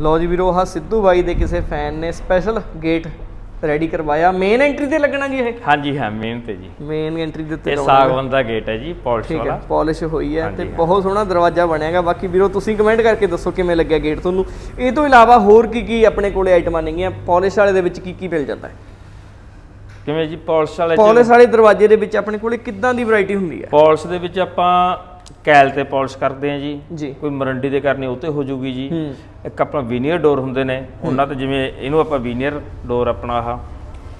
ਲਓ ਜੀ ਵੀਰੋ ਆਹ ਸਿੱਧੂ ਬਾਈ ਦੇ ਕਿਸੇ ਫੈਨ ਨੇ ਸਪੈਸ਼ਲ ਗੇਟ ਰੈਡੀ ਕਰਵਾਇਆ। ਮੇਨ ਐਂਟਰੀ ਤੇ ਲੱਗਣਾ ਜੀ ਇਹ? ਹਾਂਜੀ ਹਾਂ ਮੇਨ ਤੇ ਜੀ। ਮੇਨ ਐਂਟਰੀ ਦੇ ਉੱਤੇ ਇਹ ਲਗਾਉਣਾ। ਸਾਗਵਨ ਦਾ ਗੇਟ ਹੈ ਜੀ ਪਾਲਿਸ਼ ਠੀਕ ਹੈ ਵਾਲਾ। ਪਾਲਿਸ਼ ਹੋਈ ਹੈ ਤੇ ਹਾਂਜੀ, ਬਹੁਤ ਸੋਹਣਾ ਦਰਵਾਜ਼ਾ ਬਣਿਆਗਾ ਬਾਕੀ ਵੀਰੋ ਤੁਸੀਂ ਕਮੈਂਟ ਕਰਕੇ ਦੱਸੋ ਕਿਵੇਂ ਲੱਗਿਆ ਗੇਟ ਤੁਹਾਨੂੰ। ਇਹ ਤੋਂ ਇਲਾਵਾ ਹੋਰ ਕੀ ਕੀ ਆਪਣੇ ਕੋਲੇ ਆਈਟਮਾਂ ਨੇਗੀਆਂ? ਪਾਲਿਸ਼ ਵਾਲੇ ਦੇ ਵਿੱਚ ਕੀ ਕੀ ਮਿਲ ਜਾਂਦਾ ਹੈ? ਕਿਵੇਂ ਜੀ ਪਾਲਿਸ਼ ਵਾਲੇ ਚ ਪਾਲਿਸ਼ ਵਾਲੇ ਦਰਵਾਜ਼ੇ ਦੇ ਵਿੱਚ ਆਪਣੇ ਕੋਲੇ ਕਿੱਦਾਂ ਦੀ ਵੈਰਾਈਟੀ ਹੁੰਦੀ ਹੈ? ਪਾਲਿਸ਼ ਦੇ ਵਿੱਚ ਆਪਾਂ ਕੈਲ ਤੇ ਪਾਲਿਸ਼ ਕਰਦੇ ਆ ਜੀ। ਕੋਈ ਮਰੰਡੀ ਦੇ ਕਰਨੀ ਉਹ ਤੇ ਹੋ ਜੂਗੀ ਜੀ। ਇੱਕ ਆਪਣਾ ਵੀਨੀਅਰ ਡੋਰ ਹੁੰਦੇ ਨੇ ਉਹਨਾਂ ਤੇ ਜਿਵੇਂ ਇਹਨੂੰ ਆਪਾਂ ਵੀਨੀਅਰ ਡੋਰ ਆਪਣਾ ਆਹ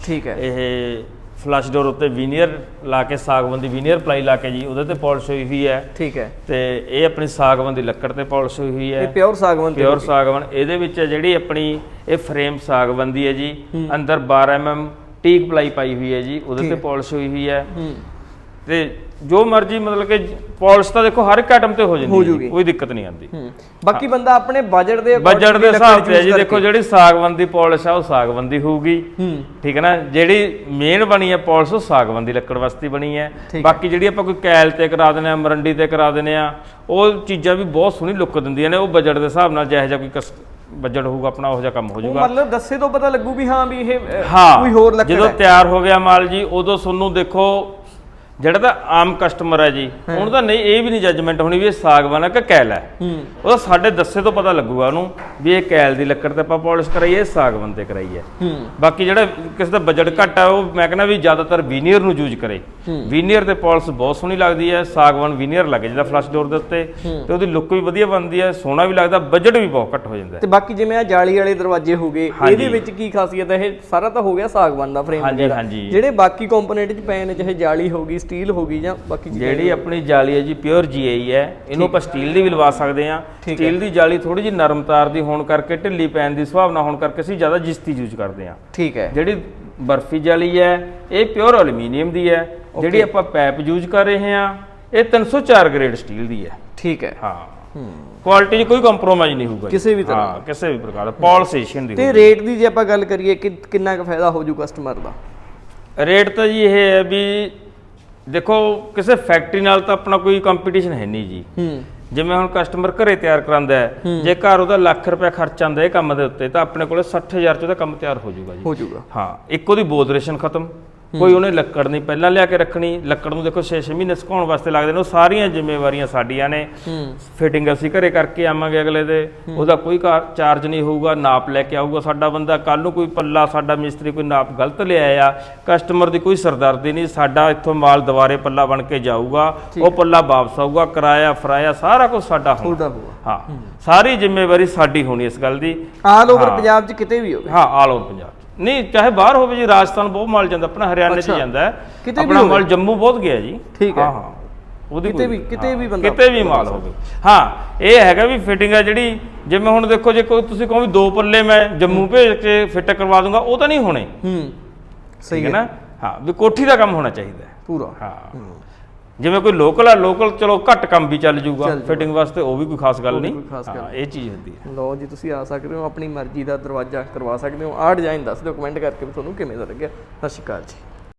ਠੀਕ ਹੈ। ਇਹ ਫਲਸ਼ ਡੋਰ ਉੱਤੇ ਵੀਨੀਅਰ ਲਾ ਕੇ ਸਾਗਵਨ ਦੀ ਵੀਨੀਅਰ ਪਲਾਈ ਲਾ ਕੇ ਜੀ ਉਹਦੇ ਤੇ ਪਾਲਿਸ਼ ਹੋਈ ਹੋਈ ਹੈ। ਠੀਕ ਹੈ। ਤੇ ਇਹ ਆਪਣੀ ਸਾਗਵਨ ਦੀ ਲੱਕੜ ਤੇ ਪਾਲਿਸ਼ ਹੋਈ ਹੋਈ ਇਹ ਹੈ ਪਿਓਰ ਸਾਗਵਾਨ ਤੇ ਪਿਓਰ ਸਾਗਵਨ ਇਹਦੇ ਵਿੱਚ ਜਿਹੜੀ ਆਪਣੀ ਇਹ ਫਰੇਮ ਸਾਗਵਨ ਦੀ ਹੈ ਜੀ ਅੰਦਰ 12 mm ਟੀਕ ਪਲਾਈ ਪਾਈ ਹੋਈ ਹੈ ਜੀ ਉਹਦੇ ਤੇ ਪਾਲਿਸ਼ ਹੋਈ ਹੋਈ ਹੂੰ। ਤੇ ਜੋ ਮਰਜ਼ੀ ਮਤਲਬ ਕਿ ਪਾਲਿਸ਼ ਤਾਂ ਦੇਖੋ ਹਰ ਇੱਕ ਆਈਟਮ ਤੇ ਹੋ ਜਾਂਦੀ ਹੈ ਕੋਈ ਦਿੱਕਤ ਨਹੀਂ ਆਉਂਦੀ। ਬਾਕੀ ਬੰਦਾ ਆਪਣੇ ਬਜਟ ਦੇ ਬਜਟ ਦੇ ਹਿਸਾਬ ਤੇ ਜੀ ਦੇਖੋ ਜਿਹੜੀ ਸਾਗਵਨ ਦੀ ਪਾਲਿਸ਼ ਆ ਉਹ ਸਾਗਵਨ ਦੀ ਹੋਊਗੀ ਠੀਕ ਹੈ ਨਾ? ਜਿਹੜੀ ਮੇਨ ਬਣੀ ਹੈ ਪਾਲਿਸ਼ ਉਹ ਸਾਗਵਨ ਦੀ ਲੱਕੜ ਵਾਸਤੇ ਬਣੀ ਹੈ। ਬਾਕੀ ਜਿਹੜੀ ਆਪਾਂ ਕੋਈ ਕੈਲ ਤੇ ਕਰਾ ਦਿੰਦੇ ਆ ਮਰੰਡੀ ਤੇ ਕਰਾ ਦਿੰਦੇ ਆ ਉਹ ਚੀਜ਼ਾਂ ਵੀ ਬਹੁਤ ਸੋਹਣੀ ਲੁੱਕ ਦਿੰਦੀਆਂ ਨੇ। ਉਹ ਬਜਟ ਦੇ ਹਿਸਾਬ ਨਾਲ ਜਿਹੋ ਜਿਹਾ ਕੋਈ ਬਜਟ ਹੋਊਗਾ ਆਪਣਾ ਉਹ ਜਿਹਾ ਕੰਮ ਹੋ ਜਾਊਗਾ। ਮਤਲਬ ਦੱਸੇ ਤੋਂ ਪਤਾ ਲੱਗੂ ਵੀ ਹਾਂ ਵੀ ਇਹ ਕੋਈ ਹੋਰ ਲੱਕੜ ਜਦੋਂ ਤਿਆਰ ਹੋ ਗਿਆ ਮਾਲ ਜੀ ਉਦੋਂ ਤੁਹਾਨੂੰ ਦੇਖੋ ਜਿਹੜਾ ਤਾਂ ਆਮ ਕਸਟਮਰ ਹੈ ਜੀ ਉਹਨੂੰ ਤਾਂ ਨਹੀਂ ਇਹ ਵੀ ਨਹੀਂ ਜੱਜਮੈਂਟ ਹੋਣੀ ਵੀ ਇਹ ਸਾਗਵਾਨ ਹੈ ਕਿ ਕੈਲ ਹੈ। ਹੂੰ। ਉਹਦਾ ਸਾਡੇ ਦੱਸੇ ਤੋਂ ਪਤਾ ਲੱਗੂਗਾ ਉਹਨੂੰ ਵੀ ਇਹ ਕੈਲ ਦੀ ਲੱਕੜ ਤੇ ਆਪਾਂ ਪਾਲਿਸ਼ ਕਰਾਈ ਹੈ ਸਾਗਵਾਨ ਤੇ ਕਰਾਈ ਹੂੰ। ਬਾਕੀ ਜਿਹੜਾ ਕਿਸੇ ਦਾ ਬਜਟ ਘੱਟ ਹੈ ਉਹ ਮੈਂ ਕਹਿੰਦਾ ਵੀ ਜ਼ਿਆਦਾਤਰ ਵੀਨੀਅਰ ਨੂੰ ਯੂਜ਼ ਕਰੇ। ਵੀਨੀਅਰ ਤੇ ਪਾਲਿਸ਼ ਬਹੁਤ ਸੋਹਣੀ ਲੱਗਦੀ ਹੈ ਸਾਗਵਾਨ ਵੀਨੀਅਰ ਲੱਗੇ ਜਿਹਦਾ ਫਲਸ਼ ਡੋਰ ਦੇ ਉੱਤੇ ਤੇ ਉਹਦੀ ਲੁੱਕ ਵੀ ਵਧੀਆ ਬਣਦੀ ਹੈ ਸੋਹਣਾ ਵੀ ਲੱਗਦਾ ਬਜਟ ਵੀ ਬਹੁਤ ਘੱਟ ਹੋ ਜਾਂਦਾ ਤੇ ਬਾਕੀ ਜਿਵੇਂ ਆ ਜਾਲੀ ਵਾਲੇ ਦਰਵਾਜ਼ੇ ਹੋ ਗਏ ਹਾਂਜੀ। ਇਹਦੇ ਵਿੱਚ ਕੀ ਖਾਸੀਅਤ ਹੈ? ਇਹ ਸਾਰਾ ਤਾਂ ਹੋ ਗਿਆ ਸਾਗਵਾਨ ਦਾ ਫਰੇਮ ਹਾਂਜੀ, ਹਾਂਜੀ। ਜਿਹੜੇ ਬਾਕੀ ਕੰਪੋਨੈਂਟ ਚ ਪਏ ਨੇ ਚਾਹੇ ਜਾਲੀ ਹੋ ਗਈ ਸਟੀਲ ਹੋ ਗਈ ਜਾਂ ਬਾਕੀ ਜਿਹੜੀ ਆਪਣੀ ਜਾਲੀ ਹੈ ਜੀ ਪਿਓਰ ਜੀਆਈ ਹੈ ਇਹਨੂੰ ਆਪਾਂ ਸਟੀਲ ਦੀ ਵੀ ਲਵਾ ਸਕਦੇ ਠੀਕ ਸਟੀਲ ਦੀ ਜਾਲੀ ਥੋੜੀ ਜਿਹੀ ਨਰਮ ਤਾਰ ਦੀ ਹੋਣ ਕਰਕੇ ਢਿੱਲੀ ਪੈਣ ਦੀ ਸੁਭਾਵਨਾ ਹੋਣ ਕਰਕੇ ਅਸੀਂ ਜ਼ਿਆਦਾ ਜਿਸਤੀ ਯੂਜ਼ ਕਰਦੇ ਹਾਂ। ਠੀਕ ਹੈ। ਜਿਹੜੀ ਬਰਫੀ ਜਾਲੀ ਹੈ ਇਹ ਪਿਓਰ ਐਲੂਮੀਨੀਅਮ ਦੀ ਹੈ ਜਿਹੜੀ ਆਪਾਂ ਪਾਈਪ ਯੂਜ਼ ਕਰ ਰਹੇ ਹਾਂ ਇਹ 304 ਗ੍ਰੇਡ ਸਟੀਲ ਦੀ ਹੈ। ਠੀਕ ਹੈ। ਹਾਂ। ਕੁਆਲਿਟੀ 'ਚ ਕੋਈ ਕੰਪਰੋਮਾਈਜ਼ ਨਹੀਂ ਹੋਊਗਾ। ਕਿਸੇ ਵੀ ਤਰ੍ਹਾਂ। ਹਾਂ ਕਿਸੇ ਵੀ ਪ੍ਰਕਾਰ ਦਾ। ਪਾਲਿਸ਼ ਏਸ਼ੀਅਨ ਦੀ ਤੇ ਰੇਟ ਦੀ ਜੇ ਆਪਾਂ ਗੱਲ ਕਰੀਏ ਕਿ ਕਿੰਨਾ ਕੁ ਫਾਇਦਾ ਹੋ ਜੂ ਕਸਟਮਰ ਦਾ? ਰੇਟ ਤਾਂ ਜੀ ਇਹ ਹੈ ਵੀ ਦੇਖੋ ਕਿਸੇ ਫੈਕਟਰੀ ਨਾਲ ਤਾਂ ਆਪਣਾ ਕੋਈ ਕੰਪੀਟੀਸ਼ਨ ਹੈ ਨਹੀਂ ਜੀ। ਹੂੰ। ਜਿਵੇਂ ਹੁਣ ਕਸਟਮਰ ਘਰੇ ਤਿਆਰ ਕਰਾਂਦਾ ਹੈ ਜੇ ਘਰ ਉਹਦਾ ਲੱਖ ਰੁਪਏ ਖਰਚ ਆਂਦਾ ਇਹ ਕੰਮ ਦੇ ਉੱਤੇ ਤਾਂ ਆਪਣੇ ਕੋਲੇ 60000 ਚ ਉਹਦਾ ਕੰਮ ਤਿਆਰ ਹੋ ਜਾਊਗਾ ਜੀ। ਹੋ ਜੂਗਾ ਹਾਂ ਇੱਕ ਉਹਦੀ ਬੋਦਰੇਸ਼ਨ ਖਤਮ ਕੋਈ ਉਹਨੇ ਲੱਕੜ ਨਹੀਂ ਪਹਿਲਾਂ ਲਿਆ ਕੇ ਰੱਖਣੀ ਲੱਕੜ ਨੂੰ ਦੇਖੋ 6-6 ਮਹੀਨੇ ਸੁਕਾਉਣ ਵਾਸਤੇ ਲੱਗਦੇ ਨੇ ਉਹ ਸਾਰੀਆਂ ਜ਼ਿੰਮੇਵਾਰੀਆਂ ਸਾਡੀਆਂ ਨੇ। ਫਿਟਿੰਗ ਅਸੀਂ ਘਰੇ ਕਰਕੇ ਆਵਾਂਗੇ ਅਗਲੇ ਦੇ। ਉਹਦਾ ਕੋਈ ਚਾਰਜ ਨਹੀਂ ਹੋਊਗਾ ਨਾਪ ਲੈ ਕੇ ਆਊਗਾ ਸਾਡਾ ਬੰਦਾ। ਕੱਲ ਨੂੰ ਕੋਈ ਪੱਲਾ ਸਾਡਾ ਮਿਸਤਰੀ ਕੋਈ ਨਾਪ ਗਲਤ ਲਿਆਇਆ ਆ ਕਸਟਮਰ ਦੀ ਕੋਈ ਸਰਦਰਦੀ ਨਹੀਂ ਸਾਡਾ ਇੱਥੋਂ ਮਾਲ ਦੁਬਾਰੇ ਪੱਲਾ ਬਣ ਕੇ ਜਾਊਗਾ ਉਹ ਪੱਲਾ ਵਾਪਸ ਆਊਗਾ ਕਿਰਾਇਆ ਫਰਾਇਆ ਸਾਰਾ ਕੁਝ ਸਾਡਾ ਹੋਊਗਾ। ਹਾਂ। ਸਾਰੀ ਜ਼ਿੰਮੇਵਾਰੀ ਸਾਡੀ ਹੋਣੀ ਇਸ ਗੱਲ ਦੀ। ਆਲ ਓਵਰ ਪੰਜਾਬ ਚ ਕਿਤੇ ਵੀ ਹੋਵੇ। ਹਾਂ ਆਲ ਓਵਰ ਪੰਜਾਬ। ਨਹੀਂ ਚਾਹੇ ਬਾਹਰ ਹੋਵੇ ਜੀ ਰਾਜਸਥਾਨ ਬਹੁਤ ਮਾਲ ਜਾਂਦਾ ਆਪਣਾ ਹਰਿਆਣੇ 'ਚ ਅੱਛਾ। ਜਾਂਦਾ ਹੈ। ਕਿਤੇ ਵੀ ਆਪਣਾ ਹੋਵੇ। ਮਾਲ ਜੰਮੂ ਬਹੁਤ ਗਿਆ ਜੀ। ਠੀਕ ਹੈ। ਹਾਂ ਹਾਂ। ਉਹਦੀ ਕਿਤੇ ਕੋਈ- ਵੀ- ਕਿਤੇ ਹਾਂ, ਵੀ ਬੰਦਾ ਕਿਤੇ ਵੀ ਮਾਲ ਹੋਵੇ। ਹਾਂ ਇਹ ਹੈਗਾ ਵੀ ਫਿਟਿੰਗ ਹੈ ਜਿਹੜੀ ਜਿਵੇਂ ਹੁਣ ਦੇਖੋ ਜੇ ਕੋਈ ਤੁਸੀਂ ਕਹੋ ਵੀ ਦੋ ਪੱਲੇ ਮੈਂ ਜੰਮੂ ਭੇਜ ਕੇ ਫਿੱਟ ਕਰਵਾ ਦੂੰਗਾ ਉਹ ਤਾਂ ਨਹੀਂ ਹੋਣੇ। ਹੂੰ। ਸਹੀ ਹੈ ਹੈ। ਨਾ? ਹਾਂ ਵੀ ਕੋਠੀ ਦਾ ਕੰਮ ਹੋਣਾ ਚਾਹੀਦਾ ਹੈ। ਪੂਰਾ। ਹਾਂ। ਜਿਵੇਂ ਕੋਈ ਲੋਕਲ ਆ ਲੋਕਲ ਚਲੋ ਘੱਟ ਕੰਮ ਵੀ ਚੱਲ ਜਾਊਗਾ ਜਾਊਗਾ। ਫਿਟਿੰਗ ਵਾਸਤੇ ਉਹ ਵੀ ਕੋਈ ਖਾਸ ਗੱਲ ਨਹੀਂ। ਹਾਂ ਇਹ ਚੀਜ਼ ਹੁੰਦੀ ਹੈ। ਲਓ ਜੀ ਤੁਸੀਂ ਆ ਸਕਦੇ ਹੋ ਆਪਣੀ ਮਰਜ਼ੀ ਦਾ ਦਰਵਾਜ਼ਾ ਕਰਵਾ ਸਕਦੇ ਹੋ। ਆਹ ਡਿਜ਼ਾਈਨ ਦੱਸ ਦਿਓ ਕਮੈਂਟ ਕਰਕੇ ਵੀ ਤੁਹਾਨੂੰ ਕਿਵੇਂ ਦਾ ਲੱਗਿਆ। ਸਤਿ ਸ਼੍ਰੀ ਅਕਾਲ ਜੀ।